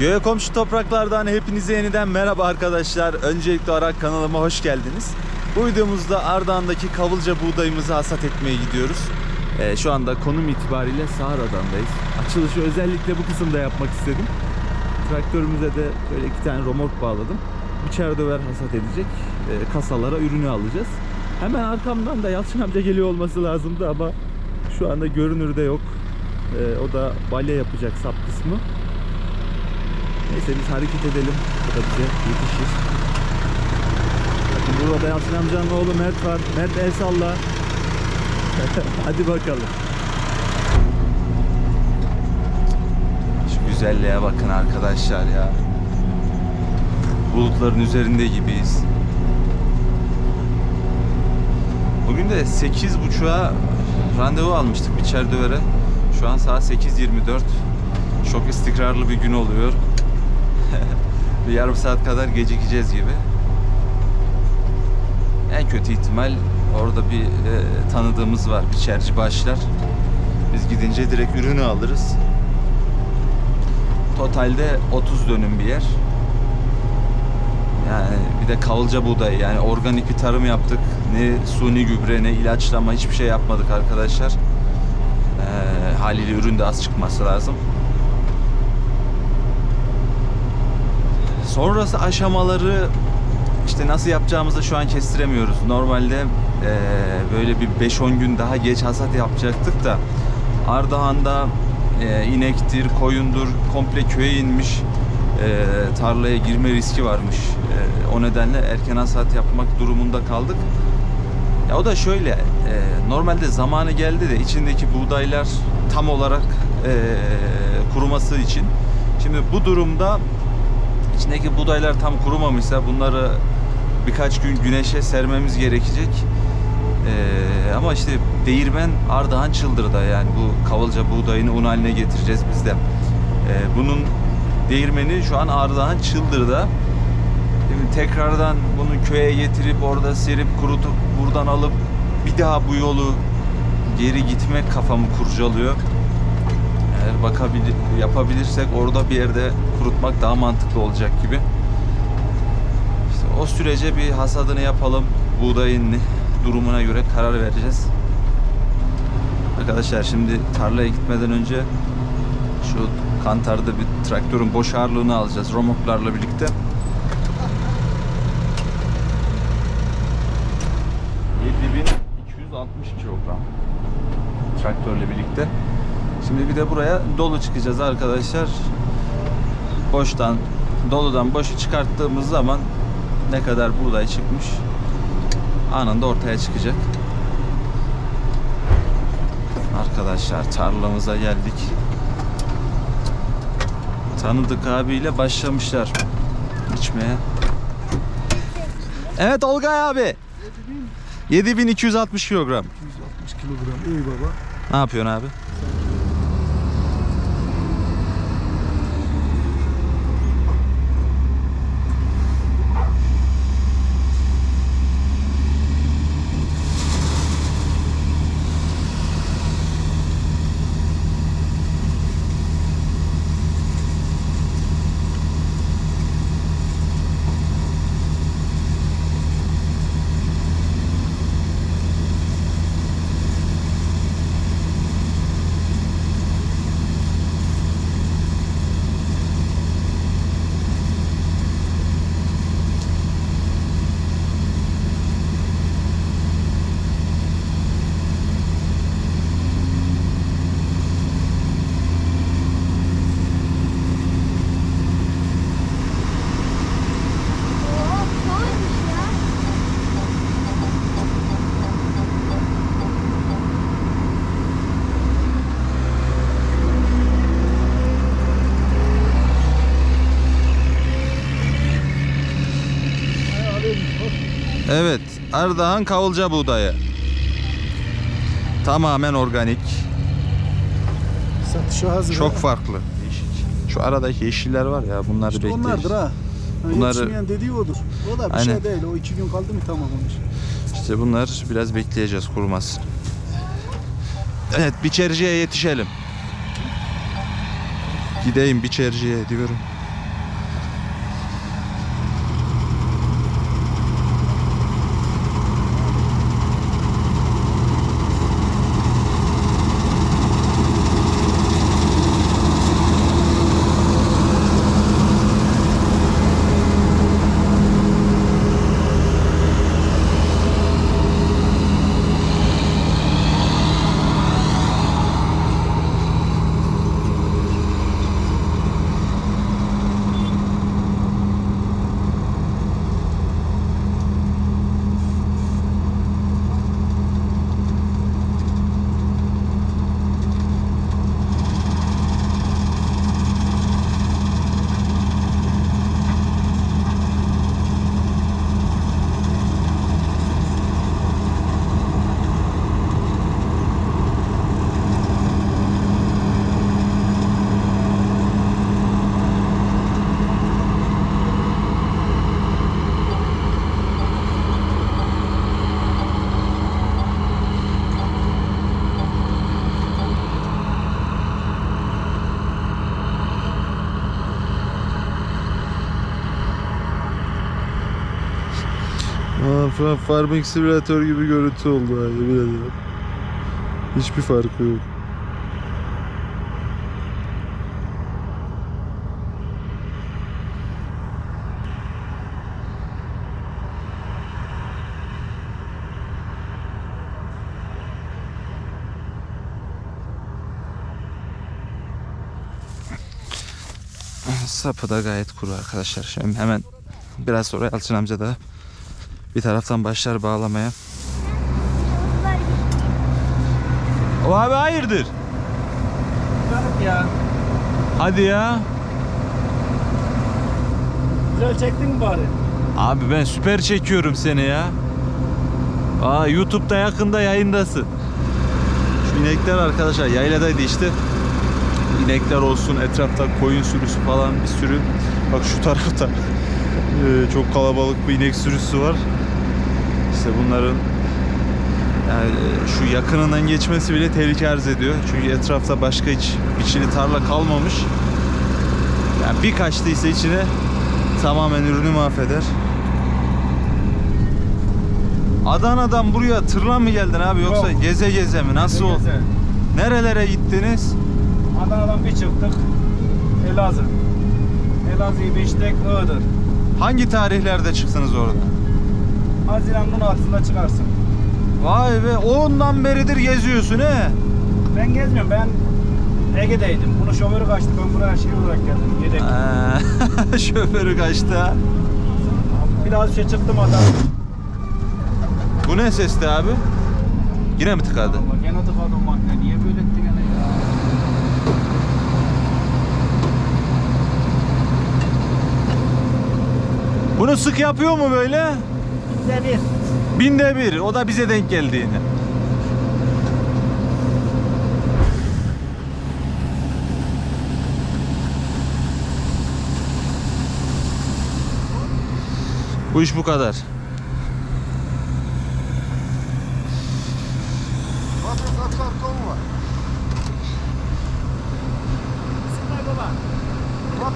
Göğe komşu topraklardan hepinize yeniden merhaba arkadaşlar. Öncelikle olarak kanalıma hoş geldiniz. Bu videomuzda Ardahan'daki kavılca buğdayımızı hasat etmeye gidiyoruz. Ee, şu anda konum itibariyle Sağra'dandayız. Açılışı özellikle bu kısımda yapmak istedim. Traktörümüze de böyle iki tane romork bağladım. Biçer döver hasat edecek. Ee, kasalara ürünü alacağız. Hemen arkamdan da Yalçın amca geliyor olması lazımdı ama şu anda görünürde yok. Ee, o da balya yapacak sap kısmı. Neyse biz hareket edelim. O da bize yetişir. Bakın burada Yalçın amcanın oğlu Mert var. Mert el salla. Hadi bakalım. Şu güzelliğe bakın arkadaşlar ya. Bulutların üzerinde gibiyiz. Bugün de 8.30'a randevu almıştık bir dövere. Şu an saat 8.24. Çok istikrarlı bir gün oluyor. bir yarım saat kadar gecikeceğiz gibi. En kötü ihtimal orada bir e, tanıdığımız var. Biçerci başlar. Biz gidince direkt ürünü alırız. Totalde 30 dönüm bir yer. Yani bir de kavılca buğday yani organik bir tarım yaptık. Ne suni gübre ne ilaçlama hiçbir şey yapmadık arkadaşlar. Ee, haliyle ürün de az çıkması lazım. Sonrası aşamaları işte nasıl yapacağımızı şu an kestiremiyoruz. Normalde eee, böyle bir 5-10 gün daha geç hasat yapacaktık da Ardahan'da eee, inektir, koyundur komple köye inmiş eee, tarlaya girme riski varmış. Eee, o nedenle erken hasat yapmak durumunda kaldık. Ya o da şöyle, eee, normalde zamanı geldi de içindeki buğdaylar tam olarak eee, kuruması için. Şimdi bu durumda içindeki buğdaylar tam kurumamışsa bunları birkaç gün güneşe sermemiz gerekecek. Ee, ama işte değirmen Ardahan Çıldır'da yani bu kavılca buğdayını un haline getireceğiz biz de. Ee, bunun değirmeni şu an Ardahan Çıldır'da. Şimdi tekrardan bunu köye getirip orada serip kurutup buradan alıp bir daha bu yolu geri gitmek kafamı kurcalıyor. Eğer bakabilir, yapabilirsek orada bir yerde kurutmak daha mantıklı olacak gibi. İşte o sürece bir hasadını yapalım. Buğdayın durumuna göre karar vereceğiz. Arkadaşlar şimdi tarlaya gitmeden önce şu kantarda bir traktörün boş ağırlığını alacağız romoklarla birlikte. ...7260 kilogram traktörle birlikte. Şimdi bir de buraya dolu çıkacağız arkadaşlar. Boştan, doludan boşu çıkarttığımız zaman ne kadar buğday çıkmış anında ortaya çıkacak. Arkadaşlar tarlamıza geldik. Tanıdık abiyle başlamışlar içmeye. Evet Olgay abi. 7260 kilogram. 160 kilogram iyi baba. Ne yapıyorsun abi? Evet, Ardahan kavulca buğdayı. Tamamen organik. Satışa hazır. Çok ha. farklı. Şu aradaki yeşiller var ya bunları İşte bekleyeceğiz. onlardır ha. ha Bunları- Yetişmeyen dediği odur. O da bir Aynen. şey değil. O iki gün kaldı mı tamam olur. İşte bunlar biraz bekleyeceğiz kurumasın. Evet biçericiye yetişelim. Gideyim biçericiye diyorum. Aa, şu an Farming Simulator gibi görüntü oldu ha yemin ederim. Hiçbir farkı yok. Sapı da gayet kuru arkadaşlar. Şimdi hemen biraz sonra Yalçın amca da bir taraftan başlar bağlamaya. O abi hayırdır? ya. Hadi ya. Güzel çektin mi bari? Abi ben süper çekiyorum seni ya. Aa YouTube'da yakında yayındasın. Şu inekler arkadaşlar yayladaydı işte. İnekler olsun etrafta koyun sürüsü falan bir sürü. Bak şu tarafta eee, çok kalabalık bir inek sürüsü var. Bunların yani şu yakınından geçmesi bile tehlike arz ediyor. Çünkü etrafta başka hiç biçili tarla kalmamış. Yani bir kaçtıysa içine tamamen ürünü mahveder. Adana'dan buraya tırla mı geldin abi yoksa Yok. geze geze mi? Nasıl oldu? Neyse, Nerelere gittiniz? Adana'dan bir çıktık. Elazığ. Elazığ'ı Beşiktaş Iğdır. Hangi tarihlerde çıktınız orada? Haziran'ın altında çıkarsın. Vay be ondan beridir geziyorsun he. Ben gezmiyorum. Ben Ege'deydim. Bunu şoförü kaçtı. Ben buraya şey olarak geldim. Yedek. Ee, Şoförü kaçtı ha. Bir daha bir şey çıktım adam. Bu ne sesti abi? Yine mi tıkadı? Allah gene tıkadım makine. Niye böyle etti gene ya? Bunu sık yapıyor mu böyle? Bize bir. Binde bir. O da bize denk geldi yine. Bu iş bu kadar.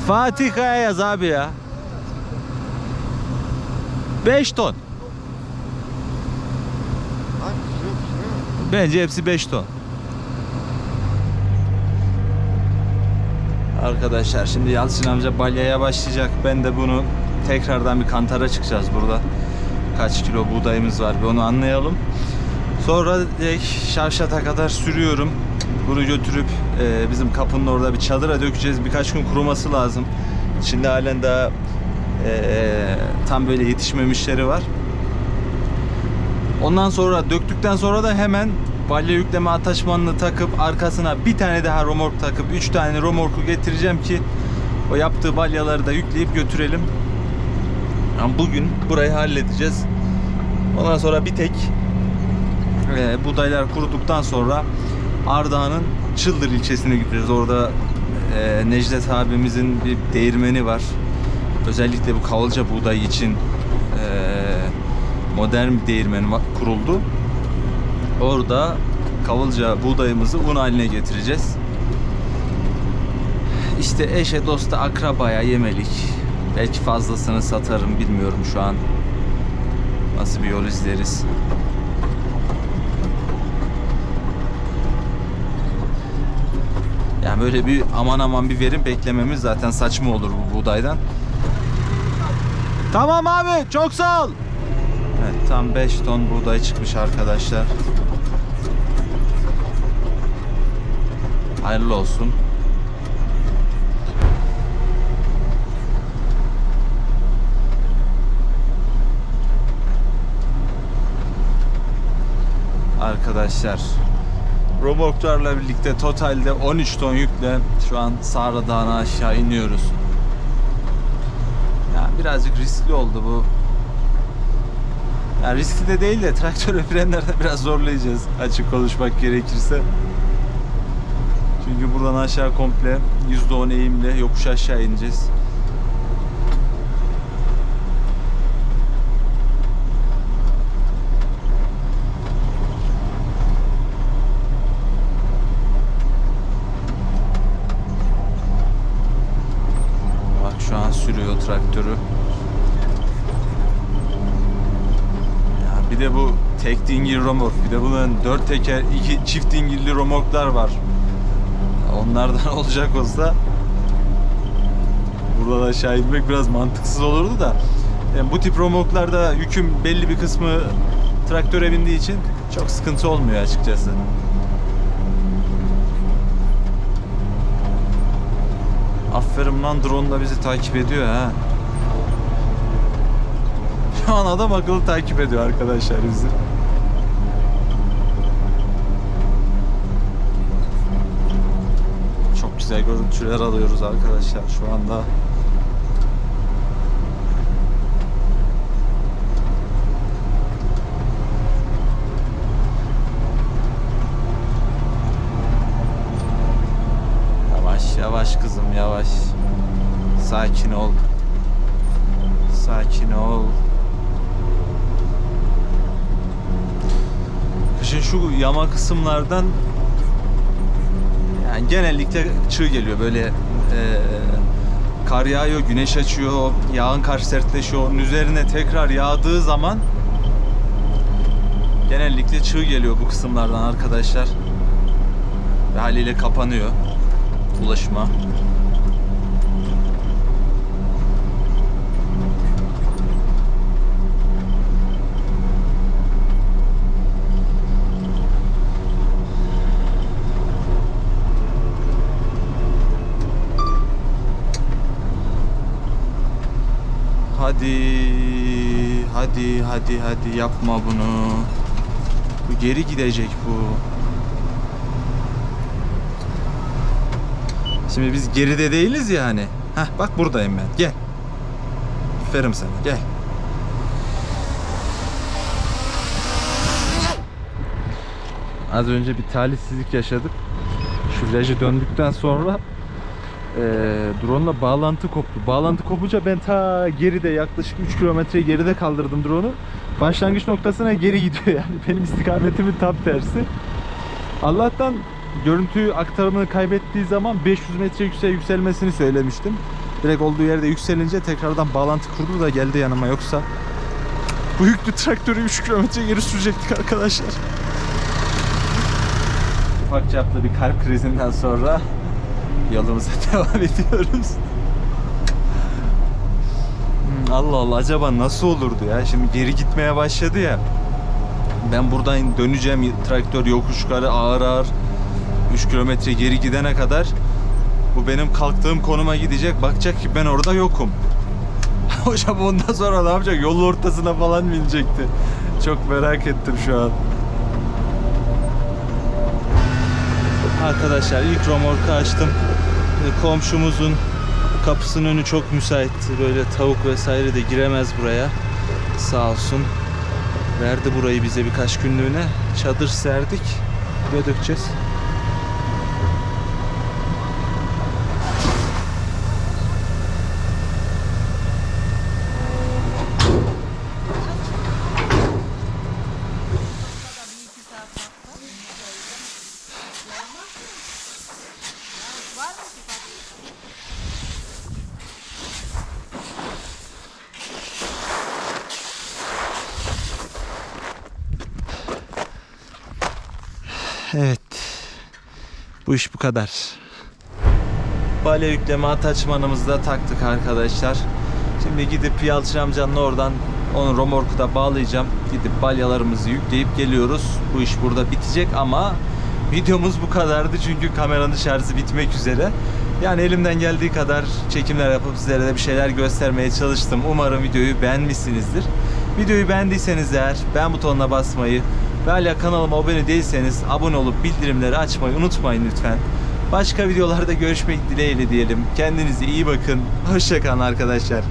Fatih Kaya yaz abi ya. 5 ton. Bence hepsi 5 ton. Arkadaşlar şimdi Yalçın amca balyaya başlayacak. Ben de bunu tekrardan bir kantara çıkacağız burada. Kaç kilo buğdayımız var bir onu anlayalım. Sonra Şarşat'a kadar sürüyorum. Bunu götürüp e, bizim kapının orada bir çadıra dökeceğiz. Birkaç gün kuruması lazım. Şimdi halen daha e, tam böyle yetişmemişleri var. Ondan sonra döktükten sonra da hemen balya yükleme ataşmanını takıp arkasına bir tane daha romork takıp 3 tane romorku getireceğim ki o yaptığı balyaları da yükleyip götürelim. Yani bugün burayı halledeceğiz. Ondan sonra bir tek e, buğdaylar kuruduktan sonra Ardahan'ın Çıldır ilçesine gideceğiz. Orada e, Necdet abimizin bir değirmeni var. Özellikle bu kavulca buğday için e, modern bir değirmen kuruldu. Orada kavulca buğdayımızı un haline getireceğiz. İşte eşe, dosta, akrabaya yemelik. Belki fazlasını satarım bilmiyorum şu an. Nasıl bir yol izleriz. Yani böyle bir aman aman bir verim beklememiz zaten saçma olur bu buğdaydan. Tamam abi çok sağ ol. Evet tam 5 ton buğday çıkmış arkadaşlar. Hayırlı olsun. Arkadaşlar Romorklarla birlikte totalde 13 ton yükle şu an Sahra Dağı'na aşağı iniyoruz. Ya birazcık riskli oldu bu. Ya riskli de değil de traktör ve frenlerde biraz zorlayacağız açık konuşmak gerekirse. Çünkü buradan aşağı komple %10 eğimle yokuş aşağı ineceğiz. Bak şu an sürüyor traktörü. Bir de bu tek dingil romork. Bir de bunun dört teker, iki çift dingilli romorklar var. Onlardan olacak olsa burada aşağı inmek biraz mantıksız olurdu da. Yani bu tip romorklarda yükün belli bir kısmı traktöre bindiği için çok sıkıntı olmuyor açıkçası. Aferin lan drone da bizi takip ediyor ha. Şu an adam akıllı takip ediyor arkadaşlar bizi. Çok güzel görüntüler alıyoruz arkadaşlar şu anda. Yavaş yavaş kızım yavaş. Sakin ol. Sakin ol. Kışın şu yama kısımlardan yani genellikle çığ geliyor böyle e, kar yağıyor, güneş açıyor, yağın karşı sertleşiyor. Onun üzerine tekrar yağdığı zaman genellikle çığ geliyor bu kısımlardan arkadaşlar. Ve haliyle kapanıyor ulaşıma. Hadi, hadi, hadi, hadi yapma bunu. Bu geri gidecek bu. Şimdi biz geride değiliz ya hani. Heh bak buradayım ben. Gel. Aferin sana. Gel. Az önce bir talihsizlik yaşadık. Şu virajı döndükten sonra eee drone'la bağlantı koptu. Bağlantı kopunca ben ta geride yaklaşık 3 kilometre geride kaldırdım drone'u. Başlangıç noktasına geri gidiyor yani. Benim istikametimin tam tersi. Allah'tan görüntü aktarımını kaybettiği zaman 500 metre yüksel yükselmesini söylemiştim. Direkt olduğu yerde yükselince tekrardan bağlantı kurdu da geldi yanıma yoksa bu yüklü traktörü 3 kilometre geri sürecektik arkadaşlar. Ufak çaplı bir kalp krizinden sonra yolumuza devam ediyoruz. Hmm, Allah Allah acaba nasıl olurdu ya? Şimdi geri gitmeye başladı ya. Ben buradan döneceğim traktör yokuş yukarı ağır ağır 3 kilometre geri gidene kadar bu benim kalktığım konuma gidecek. Bakacak ki ben orada yokum. Hocam ondan sonra ne yapacak? Yolun ortasına falan mı inecekti? Çok merak ettim şu an. Arkadaşlar ilk romorku açtım. Komşumuzun kapısının önü çok müsaitti. Böyle tavuk vesaire de giremez buraya. Sağ olsun. Verdi burayı bize birkaç günlüğüne. Çadır serdik. Buraya dökeceğiz. Evet. Bu iş bu kadar. Balya yükleme ataçmanımızı da taktık arkadaşlar. Şimdi gidip Yalçın amcanın oradan onu romorku da bağlayacağım. Gidip balyalarımızı yükleyip geliyoruz. Bu iş burada bitecek ama videomuz bu kadardı çünkü kameranın şarjı bitmek üzere. Yani elimden geldiği kadar çekimler yapıp sizlere de bir şeyler göstermeye çalıştım. Umarım videoyu beğenmişsinizdir. Videoyu beğendiyseniz eğer beğen butonuna basmayı ve kanalıma abone değilseniz abone olup bildirimleri açmayı unutmayın lütfen. Başka videolarda görüşmek dileğiyle diyelim. Kendinize iyi bakın. Hoşçakalın arkadaşlar.